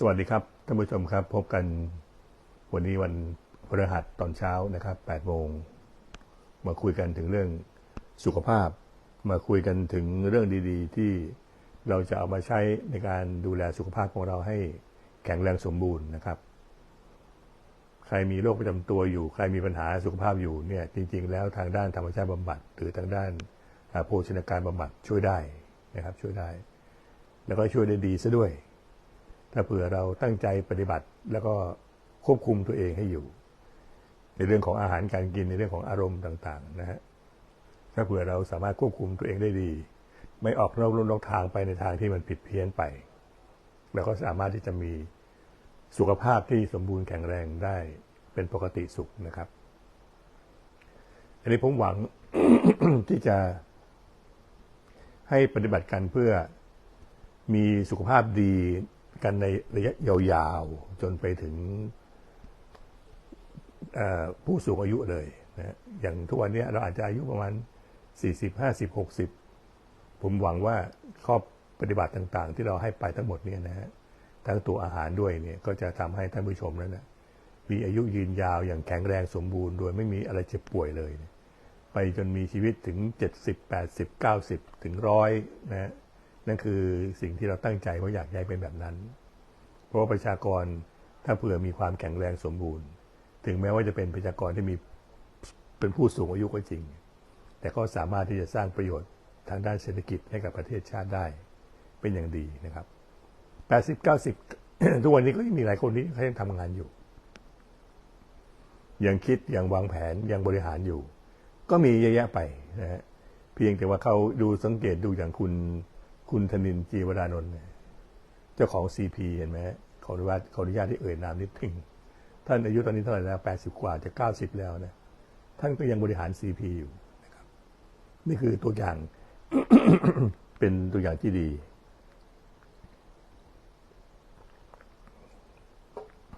สวัสดีครับท่านผู้ชมครับ พบกันวันนี้วันพฤหัสตอนเช้านะครับ8โมงมาคุยกันถึงเรื่องสุขภาพ มาคุยกันถึงเรื่องดีๆ ที่เราจะเอามาใช้ในการดูแลสุขภาพของเราให้แข็งแรงสมบูรณ์นะครับ ใครมีโรคประจำตัวอยู่ ใครมีปัญหาสุขภาพอยู่เนี่ยจริง ๆ แล้วทางด้านธรรมชาติบำบัดหรือทางด้านโภชนาการบำบัดช่วยได้นะครับ ช่วยได้ แล้วก็ช่วยได้ดีซะด้วย ถ้าเผื่อเราตั้งใจปฏิบัติแล้วก็ควบคุมตัวเองให้อยู่ ในเรื่องของอาหารการกินในเรื่องของอารมณ์ต่างๆนะฮะถ้าเผื่อเราสามารถควบคุมตัวเองได้ดี ไม่ออกนอกลู่นอกทางไปในทางที่มันผิดเพี้ยนไปแล้วก็สามารถที่จะมีสุขภาพที่สมบูรณ์แข็งแรงได้เป็นปกติสุขนะครับ อันนี้ผมหวังที่จะให้ปฏิบัติกันเพื่อมีสุขภาพดี กันในระยะยาวๆ จนไปถึงผู้สูงอายุเลยนะอย่างทุกวันนี้เราอาจจะอายุประมาณ 40 50 60 ผมหวังว่าข้อปฏิบัติต่างๆ ที่เราให้ไปทั้งหมดเนี่ยนะฮะทั้งตัวอาหารด้วยเนี่ยก็จะทำให้ท่านผู้ชมนั้นนะมีอายุยืนยาวอย่างแข็งแรงสมบูรณ์ โดยไม่มีอะไรเจ็บป่วยเลย ไปจนมีชีวิตถึง 70 80 90 ถึงร้อยนะ นั่นคือสิ่งที่เราตั้งใจว่าอยากให้เป็นแบบนั้น เพราะว่าประชากรถ้าเผื่อมีความแข็งแรงสมบูรณ์ ถึงแม้ว่าจะเป็นประชากรที่มีเป็นผู้สูงอายุก็จริง แต่ก็สามารถที่จะสร้างประโยชน์ทางด้านเศรษฐกิจให้กับประเทศชาติได้เป็นอย่างดีนะครับ 80 90 ทุกวันนี้ก็ยังมีหลายคนที่เขายังทำงานอยู่ ยังคิดยังวางแผนยังบริหารอยู่ ก็มีเยอะแยะไปนะฮะเพียงแต่ว่าเขาดูสังเกตดูอย่างคุณ คุณธนินจีวรานนท์เจ้าของซีพีเห็นไหมขออนุญาตขออนุญาตที่เอ่ยนามนิดนึงท่านอายุตอนนี้เท่าไหร่แล้วแปดสิบกว่าจะเก้าสิบแล้วนะท่านก็ยังบริหารซีพีอยู่นะครับ นี่คือตัวอย่างเป็นตัวอย่างที่ดี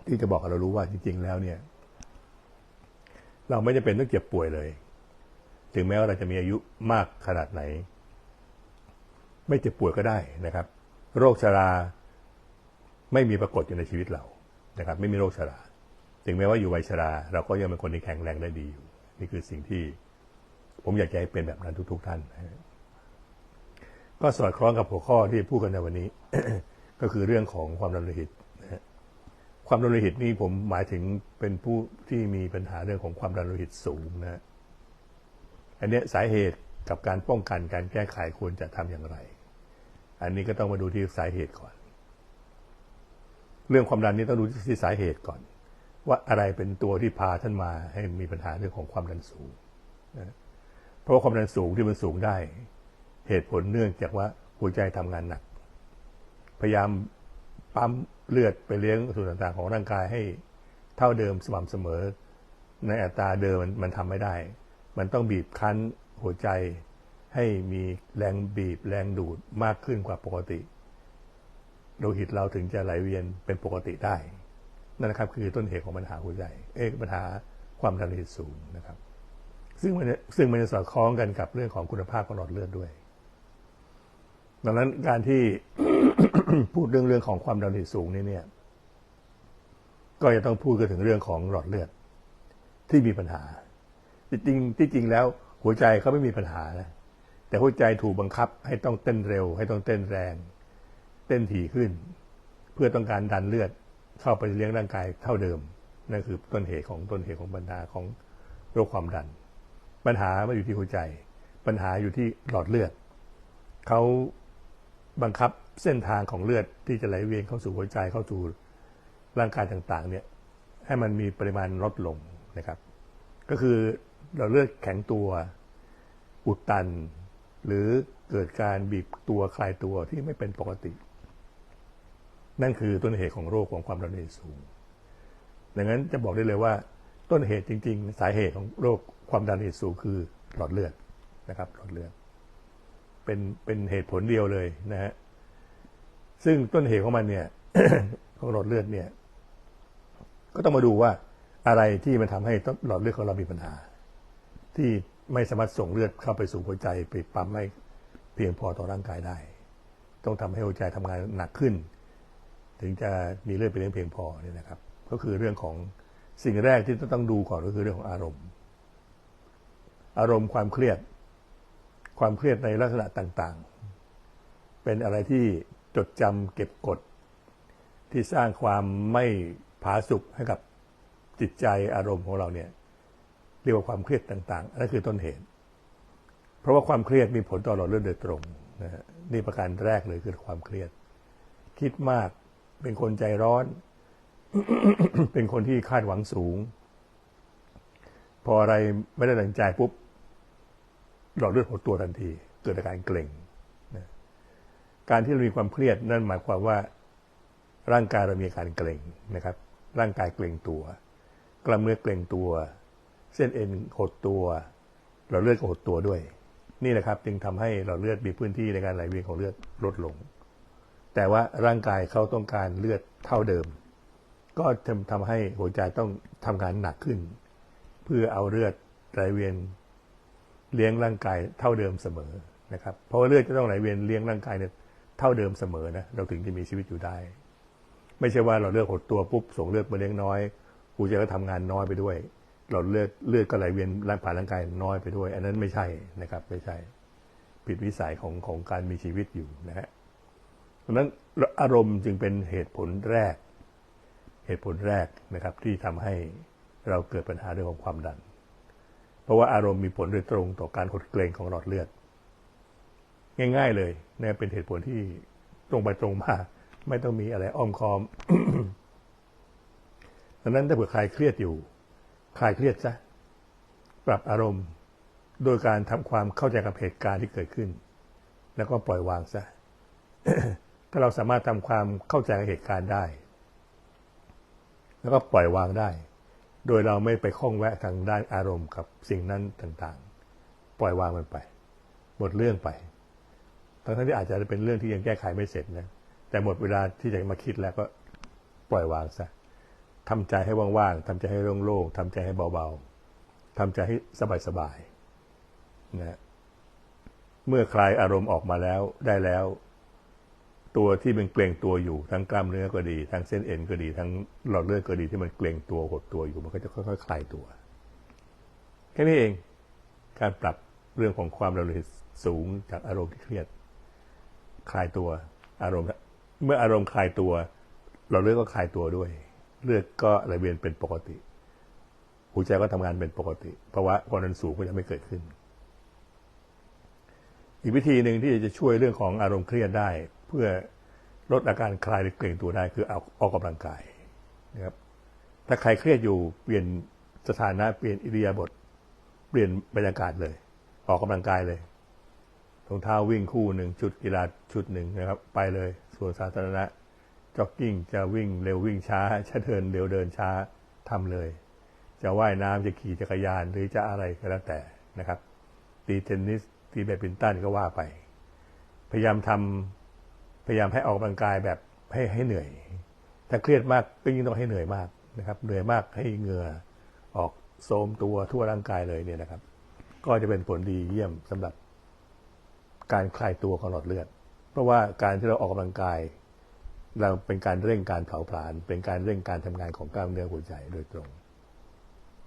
ที่จะบอกเรารู้ว่าจริง ๆ แล้วเนี่ย เราไม่จะเป็นต้องเจ็บป่วยเลย ถึงแม้ว่าเราจะมีอายุมากขนาดไหน ไม่เจ็บป่วยก็ได้นะครับ โรคชราไม่มีปรากฏอยู่ในชีวิตเรานะครับ ไม่มีโรคชรา ถึงแม้ว่าอยู่วัยชรา เราก็ยังเป็นคนที่แข็งแรงได้ดีอยู่ นี่คือสิ่งที่ผมอยากให้เป็นแบบนั้นทุก ๆ ท่านก็สอดคล้องกับหัวข้อที่พูดกันในวันนี้ ก็คือเรื่องของความดันโลหิตนะความดันโลหิตนี่ผมหมายถึงเป็นผู้ที่มีปัญหาเรื่องของความดันโลหิตสูงนะอันนี้สาเหตุกับการป้องกันการแก้ไขควรจะทำอย่างไร อันนี้ก็ต้องมาดูที่สาเหตุก่อน เรื่องความดันนี้ต้องดูที่สาเหตุก่อน ว่าอะไรเป็นตัวที่พาท่านมาให้มีปัญหาเรื่องของความดันสูงนะเพราะว่าความดันสูงที่มันสูงได้ เหตุผลเนื่องจากว่าหัวใจทำงานหนัก พยายามปั๊มเลือดไปเลี้ยงส่วนต่างๆ ของร่างกายให้เท่าเดิมสม่ำเสมอ ในอัตราเดิมมันมันทำไม่ได้ มันต้องบีบคั้นหัวใจ ให้มีแรงบีบแรงดูดมากขึ้นกว่าปกติ โลหิตเราถึงจะไหลเวียนเป็นปกติได้ นั่นนะครับคือต้นเหตุของปัญหาหัวใจ เอกปัญหาความดันโลหิตสูงนะครับ ซึ่งมันซึ่งมันจะสอดคล้องกันกับเรื่องของคุณภาพของหลอดเลือดด้วย ดังนั้นการที่พูดเรื่องเรื่องของความดันโลหิตสูงนี่เนี่ย ก็จะต้องพูดกันถึงเรื่องของหลอดเลือด ที่มีปัญหาจริงที่จริงแล้วหัวใจเขาไม่มีปัญหานะ แต่หัวใจถูกบังคับให้ต้องเต้นเร็ว ให้ต้องเต้นแรง เต้นถี่ขึ้น เพื่อต้องการดันเลือดเข้าไปเลี้ยงร่างกายเท่าเดิม นั่นคือต้นเหตุของต้นเหตุของปัญหาของโรคความดัน ปัญหาไม่อยู่ที่หัวใจ ปัญหาอยู่ที่หลอดเลือดเขาบังคับเส้นทางของเลือดที่จะไหลเวียนเข้าสู่หัวใจเข้าสู่ร่างกายต่างๆ เนี่ยให้มันมีปริมาณลดลงนะครับ ก็คือเราเลือดแข็งตัวอุดตัน หรือเกิดการบีบตัวคลายตัวที่ไม่เป็นปกติ นั่นคือต้นเหตุของโรคของความดันโลหิตสูง ดังนั้นจะบอกได้เลยว่า ต้นเหตุจริง ๆ สาเหตุของโรคความดันโลหิตสูงคือหลอดเลือดนะครับ หลอดเลือด เป็นเป็นเหตุผลเดียวเลยนะฮะซึ่งต้นเหตุของมันเนี่ยของหลอดเลือดเนี่ย ก็ต้องมาดูว่าอะไรที่มันทำให้หลอดเลือดของเรามีปัญหา ที่ ไม่สามารถส่งเลือดเข้าไปสู่หัวใจไปปั๊มให้เพียงพอต่อร่างกายได้ ต้องทำให้หัวใจทำงานหนักขึ้น ถึงจะมีเลือดไปเลี้ยงเพียงพอเนี่ยนะครับ ก็คือเรื่องของสิ่งแรกที่ต้องดูก่อนก็คือเรื่องของอารมณ์ อารมณ์ความเครียด ความเครียดในลักษณะต่างๆ เป็นอะไรที่จดจำเก็บกด ที่สร้างความไม่ผาสุกให้กับจิตใจอารมณ์ของเราเนี่ย เรียกว่าความเครียดต่างๆนั่นคือต้นเหตุ เพราะว่าความเครียดมีผลต่อหลอดเลือดโดยตรงนะฮะนี่ประการแรกเลยคือความเครียด คิดมากเป็นคนใจร้อน เป็นคนที่คาดหวังสูง พออะไรไม่ได้ดังใจปุ๊บหลอดเลือดหดตัวทันที เกิดอาการเกร็งนะการที่เรามีความเครียดนั่นหมายความว่าร่างกายเรามีอาการเกร็งนะครับ ร่างกายเกร็งตัว กล้ามเนื้อเกร็งตัว เส้นเอ็นหดตัวหลอดเลือดก็หดตัวด้วย นี่แหละครับ จึงทำให้หลอดเลือดมีพื้นที่ในการไหลเวียนของเลือดลดลง แต่ว่าร่างกายเขาต้องการเลือดเท่าเดิม ก็ทำทำให้หัวใจต้องทำงานหนักขึ้น เพื่อเอาเลือดไหลเวียนเลี้ยงร่างกายเท่าเดิมเสมอนะครับ เพราะว่าเลือดจะต้องไหลเวียนเลี้ยงร่างกายเนี่ยเท่าเดิมเสมอนะเราถึงจะมีชีวิตอยู่ได้ ไม่ใช่ว่าเราเลือดหดตัวปุ๊บส่งเลือดมาเลี้ยงน้อยหัวใจก็ทำงานน้อยไปด้วย หลอดเลือดเลือดก็ไหลเวียนร่างผ่านร่างกายน้อยไปด้วย อันนั้นไม่ใช่นะครับไม่ใช่ ผิดวิสัยของของการมีชีวิตอยู่นะฮะดังนั้นอารมณ์จึงเป็นเหตุผลแรก เหตุผลแรกนะครับ ที่ทำให้เราเกิดปัญหาเรื่องของความดัน เพราะว่าอารมณ์มีผลโดยตรงต่อการหดเกรงของหลอดเลือด ง่าย ๆ เลยนี่เป็นเหตุผลที่ตรงไปตรงมาไม่ต้องมีอะไรอ้อมค้อมดังนั้นถ้าเผื่อใครเครียดอยู่ คลายเครียดซะปรับอารมณ์ โดยการทำความเข้าใจกับเหตุการณ์ที่เกิดขึ้น แล้วก็ปล่อยวางซะถ้าเราสามารถทำความเข้าใจกับเหตุการณ์ได้ แล้วก็ปล่อยวางได้ โดยเราไม่ไปข้องแวะทางด้านอารมณ์กับสิ่งนั้นต่างๆ ปล่อยวางมันไป หมดเรื่องไปทั้งที่อาจจะเป็นเรื่องที่ยังแก้ไขไม่เสร็จนะแต่หมดเวลาที่จะมาคิดแล้วก็ปล่อยวางซะ ทำใจให้ว่างๆทำใจให้โล่งๆทำใจให้เบาๆทำใจให้สบายๆนะเมื่อคลายอารมณ์ออกมาแล้วได้แล้ว ตัวที่มันเกรงตัวอยู่ ทั้งกล้ามเนื้อก็ดี ทั้งเส้นเอ็นก็ดี ทั้งหลอดเลือดก็ดีที่มันเกรงตัวหดตัวอยู่ มันก็จะค่อยๆคลายตัวแค่นี้เองการปรับเรื่องของความระลึกสูงจากอารมณ์ที่เครียด คลายตัวอารมณ์ เมื่ออารมณ์คลายตัวหลอดเลือดก็คลายตัวด้วย เลือดก็ไหลเวียนเป็นปกติ หัวใจก็ทำงานเป็นปกติภาวะความดันสูงก็จะไม่เกิดขึ้น อีกวิธีหนึ่งที่จะช่วยเรื่องของอารมณ์เครียดได้ เพื่อลดอาการคลายหรือเกร็งตัวได้คือเอาออกกำลังกายนะครับถ้าใครเครียดอยู่เปลี่ยนสถานะเปลี่ยนอิริยาบถเปลี่ยนบรรยากาศเลย ออกกำลังกายเลยรองเท้าวิ่งคู่หนึ่งชุดกีฬาชุดหนึ่งนะครับ ไปเลยส่วนสาธารณะ จ็อกกิ้งจะวิ่งเร็ววิ่งช้า จะเดินเร็วเดินช้าทำเลย จะว่ายน้ำจะขี่จักรยานหรือจะอะไรก็แล้วแต่นะครับ ตีเทนนิสตีแบดมินตันก็ว่าไป พยายามทำพยายามให้ออกกำลังกายแบบให้ให้เหนื่อย ถ้าเครียดมากก็ยิ่งต้องให้เหนื่อยมากนะครับ เหนื่อยมากให้เหงื่อออกโทมตัวทั่วร่างกายเลยเนี่ยนะครับ ก็จะเป็นผลดีเยี่ยมสำหรับการคลายตัวของหลอดเลือด เพราะว่าการที่เราออกกำลังกาย เราเป็นการเร่งการเผาผลาญเป็นการเร่งการทำงานของกล้ามเนื้อหัวใจโดยตรง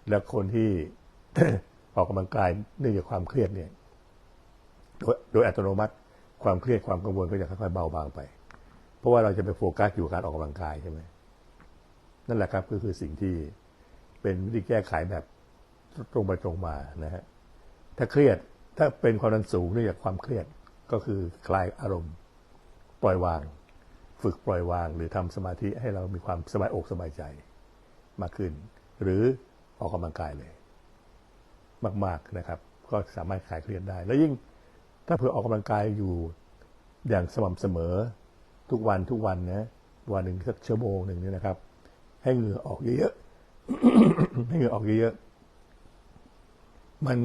และคนที่ออกกำลังกายเนื่องจากความเครียดเนี่ยโดยโดยอัตโนมัติความเครียดความกังวลก็จะค่อยๆเบาบางไป เพราะว่าเราจะไปโฟกัสอยู่การออกกำลังกายใช่ไหมนั่นแหละครับก็คือสิ่งที่เป็นวิธีแก้ไขแบบตรงไปตรงมานะฮะถ้าเครียดถ้าเป็นความดันสูงเนื่องจากความเครียดก็คือคลายอารมณ์ ปล่อยวาง ฝึกปล่อยวาง หรือทำสมาธิให้เรามีความสบายอกสบายใจมากขึ้น หรือออกกำลังกายเลย มากๆนะครับ ก็สามารถคลายเครียดได้ แล้วยิ่งถ้าเผื่อออกกำลังกายอยู่อย่างสม่ำเสมอทุกวันทุกวันนะวันหนึ่งสักชั่วโมงหนึ่งนี่นะครับ ให้เหงื่อออกเยอะๆให้เหงื่อออกเยอะๆมัน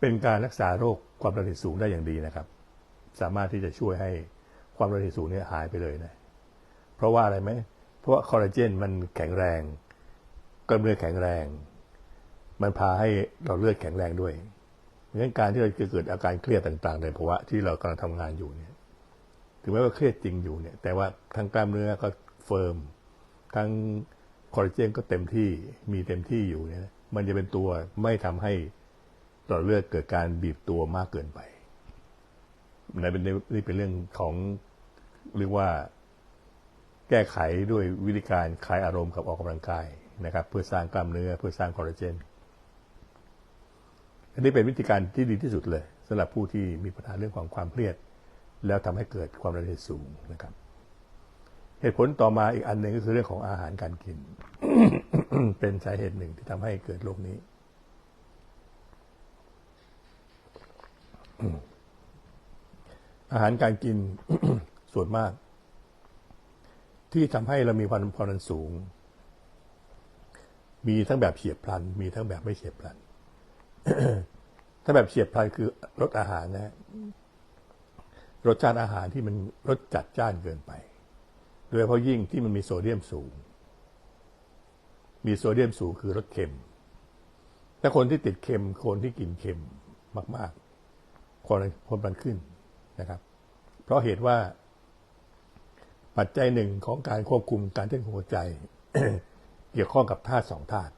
เป็นการรักษาโรคความดันสูงได้อย่างดีนะครับ สามารถที่จะช่วยให้ ความดันโลหิตสูงเนี่ยหายไปเลยนะ เพราะว่าอะไรไหม เพราะว่าคอลลาเจนมันแข็งแรงกล้ามเนื้อแข็งแรง มันพาให้เราเลือดแข็งแรงด้วยเพราะฉะนั้นการที่เราจะเกิดอาการเครียดต่างๆในภาวะที่เรากำลังทำงานอยู่เนี่ย ถึงแม้ว่าเครียดจริงอยู่เนี่ย แต่ว่าทางกล้ามเนื้อก็เฟิร์ม ทั้งคอลลาเจนก็เต็มที่ มีเต็มที่อยู่เนี่ย มันจะเป็นตัวไม่ทำให้หลอดเลือดเกิดการบีบตัวมากเกินไปนี่เป็นนี่เป็นเรื่องของ เรียกว่าแก้ไขด้วยวิธีการคลายอารมณ์กับออกกำลังกายนะครับ เพื่อสร้างกล้ามเนื้อเพื่อสร้างคอลลาเจน อันนี้เป็นวิธีการที่ดีที่สุดเลยสำหรับผู้ที่มีปัญหาเรื่องของความเครียด แล้วทำให้เกิดความดันโลหิตสูงนะครับ เหตุผลต่อมาอีกอันหนึ่งก็คือเรื่องของอาหารการกิน เป็นสาเหตุหนึ่งที่ทำให้เกิดโรคนี้อาหารการกิน ส่วนมาก ที่ทำให้เรามีความความดันสูง มีทั้งแบบเฉียบพลัน มีทั้งแบบไม่เฉียบพลัน ถ้าแบบเฉียบพลันคือลดอาหารนะ รสชาติอาหารที่มันรสจัดจ้านเกินไป โดยเฉพาะยิ่งที่มันมีโซเดียมสูง มีโซเดียมสูงคือรสเค็มถ้าคนที่ติดเค็ม คนที่กินเค็มมาก ๆ คนคนมันขึ้นนะครับ เพราะเหตุว่า ปัจจัยหนึ่งของการควบคุมการเต้นของหัวใจ เกี่ยวข้องกับธาตุสองธาตุ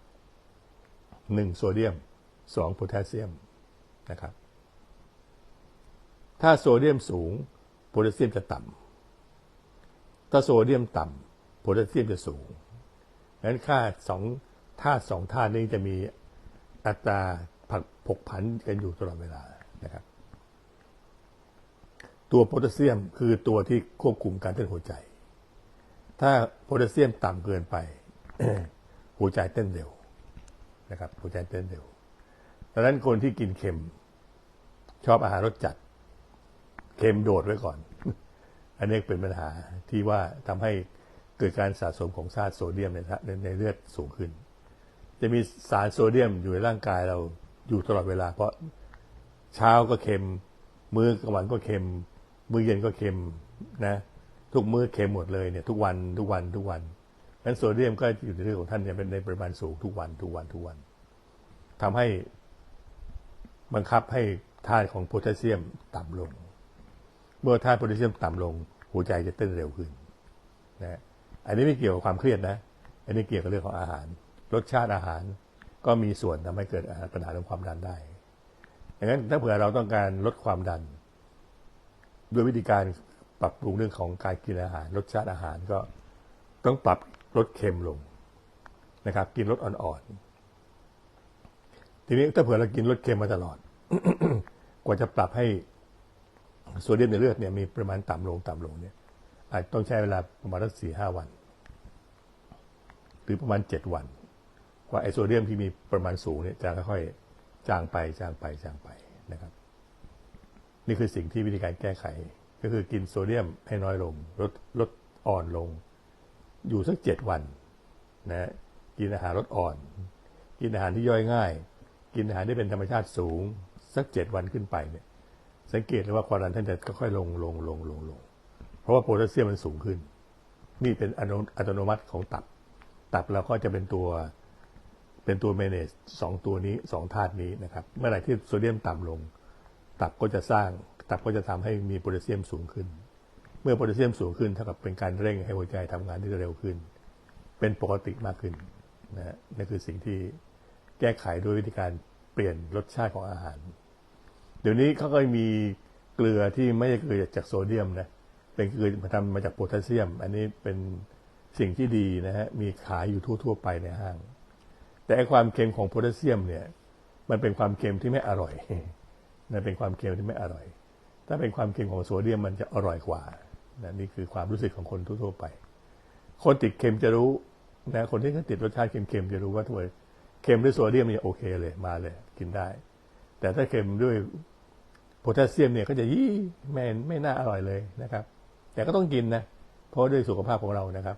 หนึ่งโซเดียมสองโพแทสเซียมนะครับ ถ้าโซเดียมสูงโพแทสเซียมจะต่ำถ้าโซเดียมต่ำโพแทสเซียมจะสูงงั้นค่าสองธาตุสองธาตุนี้จะมีอัตราผักผกผันกันอยู่ตลอดเวลานะครับ ตัวโพแทสเซียมคือตัวที่ควบคุมการเต้นหัวใจ ถ้าโพแทสเซียมต่ำเกินไป หัวใจเต้นเร็วนะครับหัวใจเต้นเร็วดังนั้นคนที่กินเค็ม ชอบอาหารรสจัด เค็มโดดไว้ก่อน อันนี้เป็นปัญหาที่ว่าทำให้เกิดการสะสมของธาตุโซเดียมในในในเลือดสูงขึ้น จะมีสารโซเดียมอยู่ในร่างกายเราอยู่ตลอดเวลา เพราะเช้าก็เค็ม มื้อกลางวันก็เค็ม มื้อเย็นก็เค็มนะ ทุกมื้อเค็มหมดเลยเนี่ยทุกวันทุกวันทุกวันนั้นโซเดียมก็อยู่ในเรื่องของท่านเนี่ยเป็นในปริมาณสูงทุกวันทุกวันทุกวันทำให้บังคับให้ธาตุของโพแทสเซียมต่ำลง เมื่อธาตุโพแทสเซียมต่ำลง หัวใจจะเต้นเร็วขึ้นนะอันนี้ไม่เกี่ยวกับความเครียดนะ อันนี้เกี่ยวกับเรื่องของอาหาร รสชาติอาหารก็มีส่วนทำให้เกิดปัญหาเรื่องความดันได้ดังนั้นถ้าเผื่อเราต้องการลดความดัน ด้วยวิธีการ ปรับปรุงเรื่องของการกินอาหารรสชาติอาหารก็ต้องปรับลดเค็มลงนะครับ กินรสอ่อนๆทีนี้ถ้าเผื่อเรากินรสเค็มมาตลอด กว่าจะปรับให้โซเดียมในเลือดเนี่ยมีปริมาณต่ำลงต่ำลงเนี่ย อาจต้องใช้เวลาประมาณสักสี่ห้าวัน หรือประมาณเจ็ดวัน กว่าไอโซเดียมที่มีประมาณสูงเนี่ยจะค่อยๆจางไปจางไปจางไปนะครับ นี่คือสิ่งที่วิธีการแก้ไข ก็คือกินโซเดียมให้น้อยลง ลดลดอ่อนลง อยู่สักเจ็ดวันนะกินอาหารลดอ่อน กินอาหารที่ย่อยง่าย กินอาหารที่เป็นธรรมชาติสูง สักเจ็ดวันขึ้นไปเนี่ย สังเกตเลยว่าความดันท่านจะค่อยๆลงลงลงลงลง เพราะว่าโพแทสเซียมมันสูงขึ้น นี่เป็นอัตโนมัติของตับ ตับเราก็จะเป็นตัวเป็นตัวเมเนจสองตัวนี้สองธาตุนี้นะครับ เมื่อไหร่ที่โซเดียมต่ำลง ตับก็จะสร้าง ตับก็จะทำให้มีโพแทสเซียมสูงขึ้น เมื่อโพแทสเซียมสูงขึ้นเท่ากับเป็นการเร่งให้หัวใจทำงานที่เร็วขึ้น เป็นปกติมากขึ้นนะนั่นคือสิ่งที่แก้ไขด้วยวิธีการเปลี่ยนรสชาติของอาหาร เดี๋ยวนี้เขาก็มีเกลือที่ไม่ใช่เกลือจากโซเดียมนะเป็นเกลือมาทำมาจากโพแทสเซียม อันนี้เป็นสิ่งที่ดีนะฮะมีขายอยู่ทั่ว ๆ ไปในห้าง แต่ความเค็มของโพแทสเซียมเนี่ยมันเป็นความเค็มที่ไม่อร่อยนะเป็นความเค็มที่ไม่อร่อย ถ้าเป็นความเค็มของโซเดียมมันจะอร่อยกว่านะนี่คือความรู้สึกของคนทั่วๆไป คนติดเค็มจะรู้นะคนที่เขาติดรสชาติเค็มๆจะรู้ว่าถ้วยเค็มด้วยโซเดียมเนี่ยโอเคเลยมาเลย กินได้ แต่ถ้าเค็มด้วยโพแทสเซียมเนี่ยก็จะยี่ไม่ไม่น่าอร่อยเลยนะครับ แต่ก็ต้องกินนะเพราะด้วยสุขภาพของเรานะครับ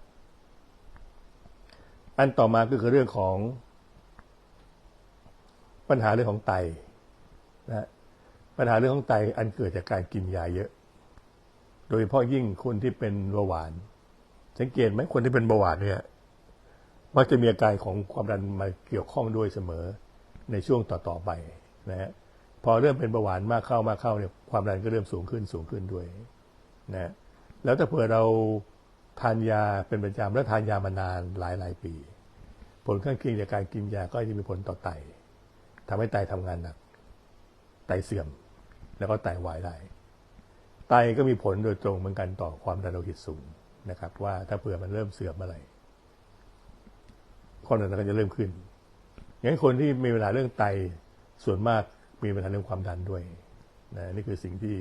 อันต่อมาก็คือเรื่องของปัญหาเรื่องของไต ปัญหาเรื่องของไตอันเกิดจากการกินยาเยอะ โดยเฉพาะยิ่งคนที่เป็นเบาหวาน สังเกตไหมคนที่เป็นเบาหวานเนี่ยมักจะมีอาการของความดันมาเกี่ยวข้องด้วยเสมอในช่วงต่อๆไปนะฮะพอเริ่มเป็นเบาหวานมากเข้ามากเข้าเนี่ยความดันก็เริ่มสูงขึ้นสูงขึ้นด้วยนะแล้วถ้าเผื่อเราทานยาเป็นประจำและทานยามานานหลายหลายปี ผลข้างเคียงจากการกินยาก็จะมีผลต่อไตทำให้ไตทำงานหนัก ไตเสื่อม แล้วก็ไตวายได้ไตก็มีผลโดยตรงเหมือนกันต่อความดันโลหิตสูงนะครับ ว่าถ้าเผื่อมันเริ่มเสื่อมเมื่อไหร่ความดันก็จะเริ่มขึ้นงั้นคนที่มีเวลาเรื่องไตส่วนมากมีปัญหาเรื่องความดันด้วยนะนี่คือสิ่งที่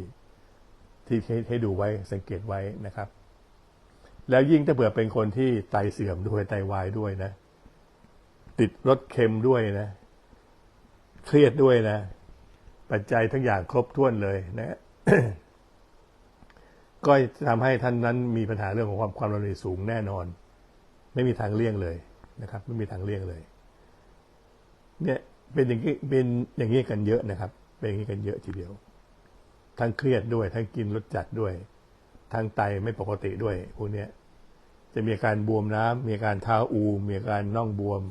ที่ให้ให้ดูไว้สังเกตไว้นะครับ แล้วยิ่งถ้าเผื่อเป็นคนที่ไตเสื่อมด้วยไตวายด้วยนะ ติดรสเค็มด้วยนะ เครียดด้วยนะ ปัจจัยทั้งอย่างครบถ้วนเลยนะก็จะทำให้ท่านนั้นมีปัญหาเรื่องของความความดันสูงแน่นอน ไม่มีทางเลี่ยงเลยนะครับ ไม่มีทางเลี่ยงเลย เนี่ยเป็นอย่างนี้เป็นอย่างนี้กันเยอะนะครับ เป็นอย่างนี้กันเยอะทีเดียว ทั้งเครียดด้วย ทั้งกินรสจัดด้วย ทั้งไตไม่ปกติด้วยพวกนี้จะมีอาการบวมน้ำมีอาการเท้าอู มีอาการน่องบวม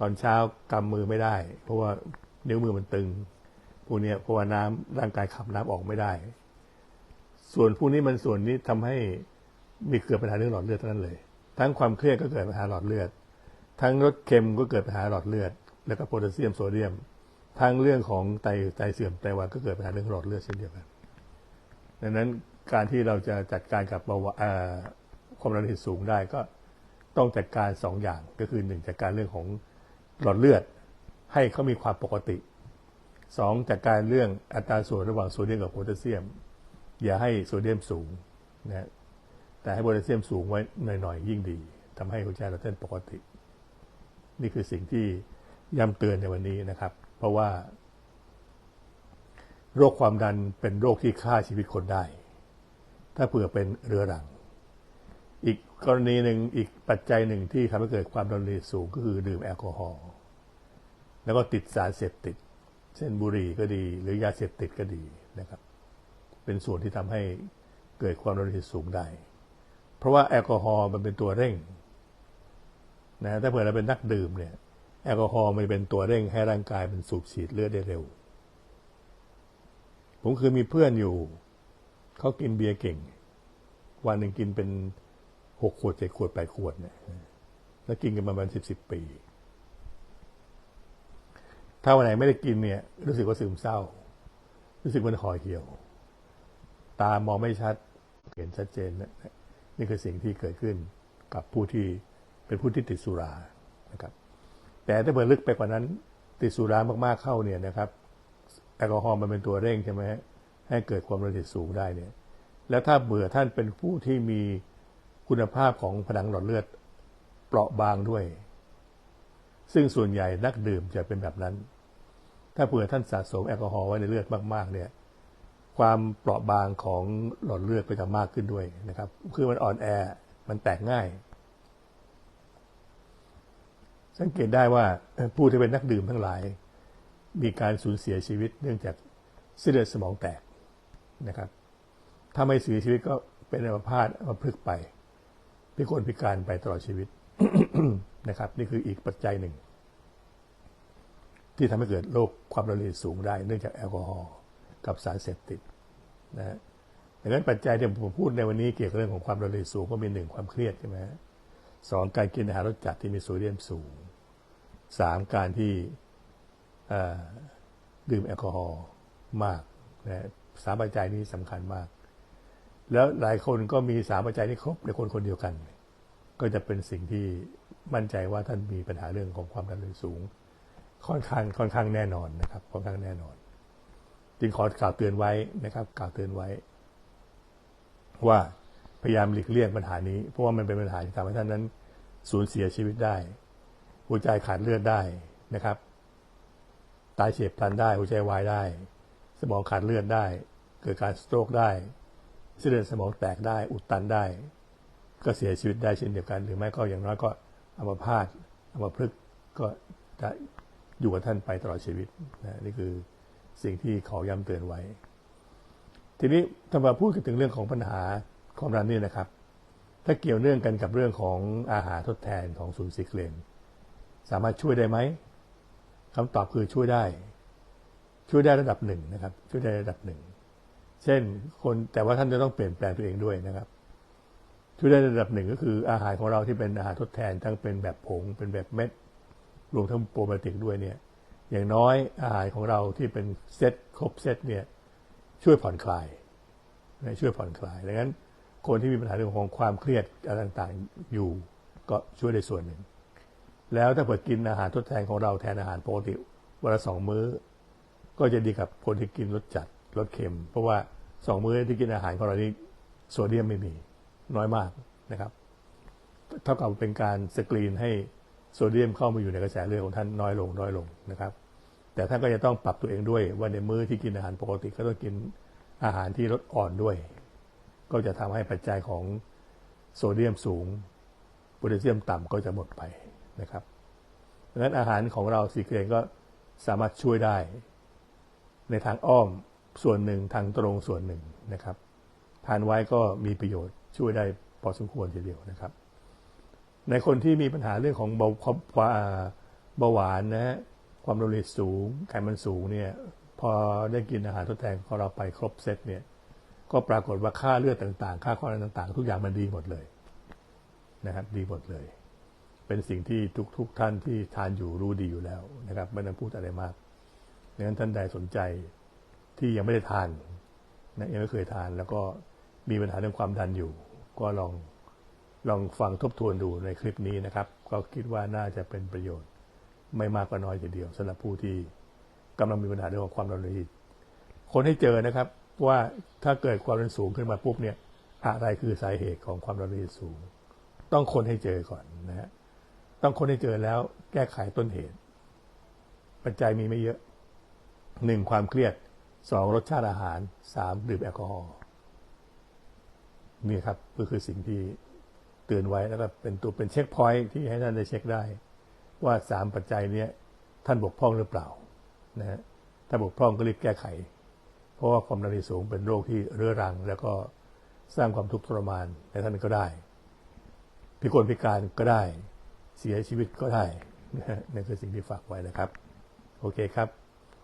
ตอนเช้ากำมือไม่ได้ เพราะว่านิ้วมือมันตึง พวกนี้เพราะว่าน้ำร่างกายขับน้ำออกไม่ได้ ส่วนพวกนี้มันส่วนนี้ทำให้มีเกิดปัญหาเรื่องหลอดเลือดเท่านั้นเลย ทั้งความเครียดก็เกิดปัญหาหลอดเลือด ทั้งรสเค็มก็เกิดปัญหาหลอดเลือด แล้วก็โพแทสเซียมโซเดียม ทั้งเรื่องของไตไตเสื่อมไตวายก็เกิดปัญหาเรื่องหลอดเลือดเช่นเดียวกันดังนั้นการที่เราจะจัดการกับเบาหวานความดันโลหิตสูงได้ก็ต้องจัดการสองอย่างก็คือหนึ่งจัดการเรื่องของหลอดเลือด ให้เขามีความปกติ สองจัดการเรื่องอัตราส่วนระหว่างโซเดียมกับโพแทสเซียม อย่าให้โซเดียมสูงนะแต่ให้โพแทสเซียมสูงไว้หน่อยๆ ยิ่งดีทำให้หัวใจเราเต้นปกติ นี่คือสิ่งที่ย้ำเตือนในวันนี้นะครับ เพราะว่า โรคความดันเป็นโรคที่ฆ่าชีวิตคนได้ ถ้าเผื่อเป็นเรื้อรัง อีกกรณีหนึ่งอีกปัจจัยหนึ่งที่ทำให้เกิดความดันโลสูงก็คือดื่มแอลกอฮอล์แล้วก็ติดสารเสพติด เช่นบุหรี่ก็ดี หรือยาเสพติดก็ดีนะครับ เป็นส่วนที่ทำให้เกิดความดันโลหิตสูงได้ เพราะว่าแอลกอฮอล์มันเป็นตัวเร่งนะถ้าเผื่อเราเป็นนักดื่มเนี่ยแอลกอฮอล์มันเป็นตัวเร่งให้ร่างกายมันสูบฉีดเลือดได้เร็ว ผมคือมีเพื่อนอยู่เขากินเบียร์เก่ง วันหนึ่งกินเป็นหกขวดเจ็ดขวดแปดขวดเนี่ยแล้วกินกันมาประมาณสิบสิบปี ถ้าวันไหนไม่ได้กินเนี่ย รู้สึกว่าซึมเศร้า รู้สึกมันห่อเหี่ยว ตามองไม่ชัด เห็นชัดเจนนะนี่คือสิ่งที่เกิดขึ้นกับผู้ที่เป็นผู้ที่ติดสุรานะครับ แต่ถ้าเผื่อลึกไปกว่านั้น ติดสุรามากๆเข้าเนี่ยนะครับ แอลกอฮอล์มันเป็นตัวเร่งใช่ไหมให้เกิดความดันโลหิตสูงได้เนี่ย แล้วถ้าเบื่อท่านเป็นผู้ที่มีคุณภาพของผนังหลอดเลือดเปราะบางด้วย ซึ่งส่วนใหญ่นักดื่มจะเป็นแบบนั้น ถ้าเผื่อท่านสะสมแอลกอฮอล์ไว้ในเลือดมากๆ เนี่ย ความเปราะบางของหลอดเลือดก็จะมากขึ้นด้วยนะครับ คือมันอ่อนแอ มันแตกง่าย สังเกตได้ว่าผู้ที่เป็นนักดื่มทั้งหลาย มีการสูญเสียชีวิตเนื่องจากเส้นเลือดสมองแตกนะครับ ถ้าไม่เสียชีวิตก็เป็นอัมพาตอัมพฤกษ์ไปพิกลพิการไปตลอดชีวิตนะครับ นี่คืออีกปัจจัยหนึ่ง ที่ทำให้เกิดโรคความดันโลหิตสูงได้เนื่องจากแอลกอฮอล์กับสารเสพติดนะฮะดังนั้นปัจจัยที่ผมพูดในวันนี้เกี่ยวกับเรื่องของความดันโลหิตสูงก็มีหนึ่งความเครียดใช่ไหมสองการกินอาหารรสจัดที่มีโซเดียมสูงสามการที่ดื่มแอลกอฮอล์มากนะสามปัจจัยนี้สำคัญมาก แล้วหลายคนก็มีสามปัจจัยนี้ครบในคนคนเดียวกัน ก็จะเป็นสิ่งที่มั่นใจว่าท่านมีปัญหาเรื่องของความดันโลหิตสูง ค่อนข้างค่อนข้างแน่นอนนะครับ ค่อนข้างแน่นอน จึงขอกล่าวเตือนไว้นะครับกล่าวเตือนไว้ ว่าพยายามหลีกเลี่ยงปัญหานี้ เพราะว่ามันเป็นปัญหาที่ทำให้ท่านนั้น สูญเสียชีวิตได้ หัวใจขาดเลือดได้นะครับ ตายเฉียบพลันได้ หัวใจวายได้ สมองขาดเลือดได้ เกิดการสโตรกได้เส้นเลือดสมองแตกได้ อุดตันได้ ก็เสียชีวิตได้เช่นเดียวกัน หรือไม่ก็อย่างน้อยก็อัมพาตอัมพฤกษ์ก็จะ อยู่กับท่านไปตลอดชีวิตนะนี่คือสิ่งที่ขอย้ำเตือนไว้ ทีนี้ถ้ามาพูดถึงเรื่องของปัญหาความดันนี่นะครับ ถ้าเกี่ยวเนื่องกันกับเรื่องของอาหารทดแทนของศูนย์ซิกเลนสามารถช่วยได้ไหมคำตอบคือช่วยได้ ช่วยได้ระดับหนึ่งนะครับ ช่วยได้ระดับหนึ่งเช่นคนแต่ว่าท่านจะต้องเปลี่ยนแปลงตัวเองด้วยนะครับช่วยได้ระดับหนึ่งก็คืออาหารของเราที่เป็นอาหารทดแทนทั้งเป็นแบบผงเป็นแบบเม็ด รวมทั้งโปรไบโอติกด้วยเนี่ยอย่างน้อยอาหารของเราที่เป็นเซตครบเซตเนี่ยช่วยผ่อนคลายช่วยผ่อนคลายดังนั้นคนที่มีปัญหาเรื่องของความเครียดอะไรต่างๆอยู่ก็ช่วยได้ส่วนหนึ่ง แล้วถ้าเปิดกินอาหารทดแทนของเราแทนอาหารปกติวันละสองมื้อ ก็จะดีกับคนที่กินรสจัดรสเค็ม เพราะว่าสองมื้อที่กินอาหารของเรานี้โซเดียมไม่มีน้อยมากนะครับ เท่ากับเป็นการสกรีนให้ โซเดียมเข้ามาอยู่ในกระแสเลือดของท่านน้อยลงน้อยลงนะครับ แต่ท่านก็จะต้องปรับตัวเองด้วยว่าในมื้อที่กินอาหารปกติก็ต้องกินอาหารที่ลดอ่อนด้วย ก็จะทำให้ปัจจัยของโซเดียมสูงโพแทสเซียมต่ำก็จะหมดไปนะครับดังนั้นอาหารของเราสีเกรนก็สามารถช่วยได้ ในทางอ้อมส่วนหนึ่งทางตรงส่วนหนึ่งนะครับ ทานไว้ก็มีประโยชน์ช่วยได้พอสมควรทีเดียวนะครับ ในคนที่มีปัญหาเรื่องของเบาเบาหวานนะฮะความดันโลหิตสูงไขมันสูงเนี่ยพอได้กินอาหารทดแทนของเราไปครบเซตเนี่ย ก็ปรากฏว่าค่าเลือดต่างๆ ค่าความดันต่าง ๆ ทุกอย่างมันดีหมดเลยนะครับดีหมดเลย เป็นสิ่งที่ทุกๆทท่านที่ทานอยู่รู้ดีอยู่แล้วนะครับไม่ต้องพูดอะไรมากดังนั้นท่านใดสนใจที่ยังไม่ได้ทานนะยังไม่เคยทาน แล้วก็มีปัญหาเรื่องความดันอยู่ ก็ลอง ลองฟังทบทวนดูในคลิปนี้นะครับ ก็คิดว่าน่าจะเป็นประโยชน์ ไม่มากก็น้อยทีเดียวสำหรับผู้ที่กำลังมีปัญหาเรื่องของความดันโลหิตคนให้เจอนะครับว่าถ้าเกิดความดันสูงขึ้นมาปุ๊บเนี่ยอะไรคือสาเหตุของความดันโลหิตสูง ต้องคนให้เจอก่อนนะฮะต้องคนให้เจอแล้วแก้ไขต้นเหตุ ปัจจัยมีไม่เยอะหนึ่งความเครียดสองรสชาติอาหารสามดื่มแอลกอฮอล์นี่ครับก็คือสิ่งที่ เตือนไว้แล้วก็เป็นตัวเป็นเช็คพอยท์ที่ให้ท่านได้เช็คได้ ว่าสามปัจจัยนี้ท่านบกพร่องหรือเปล่านะฮะถ้าบกพร่องก็รีบแก้ไข เพราะว่าความดันสูงเป็นโรคที่เรื้อรัง แล้วก็สร้างความทุกข์ทรมานในท่านก็ได้ พิกลพิการก็ได้ เสียชีวิตก็ได้นั่นคือสิ่งที่ฝากไว้นะครับ โอเคครับ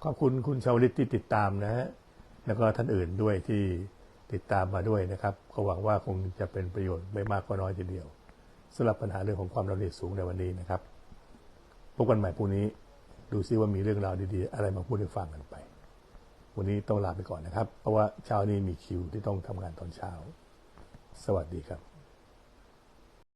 ขอบคุณคุณชาวลิตที่ติดตามนะฮะแล้วก็ท่านอื่นด้วยที่ ติดตามมาด้วยนะครับ ก็หวังว่าคงจะเป็นประโยชน์ไม่มากก็น้อยทีเดียวสำหรับปัญหาเรื่องของความดันโลหิตสูงในวันนี้นะครับพบกันใหม่พรุ่งนี้ ดูซิว่ามีเรื่องราวดีๆ อะไรมาพูดให้ฟังกันไป วันนี้ต้องลาไปก่อนนะครับ เพราะว่าเช้านี้มีคิวที่ต้องทำงานตอนเช้า สวัสดีครับ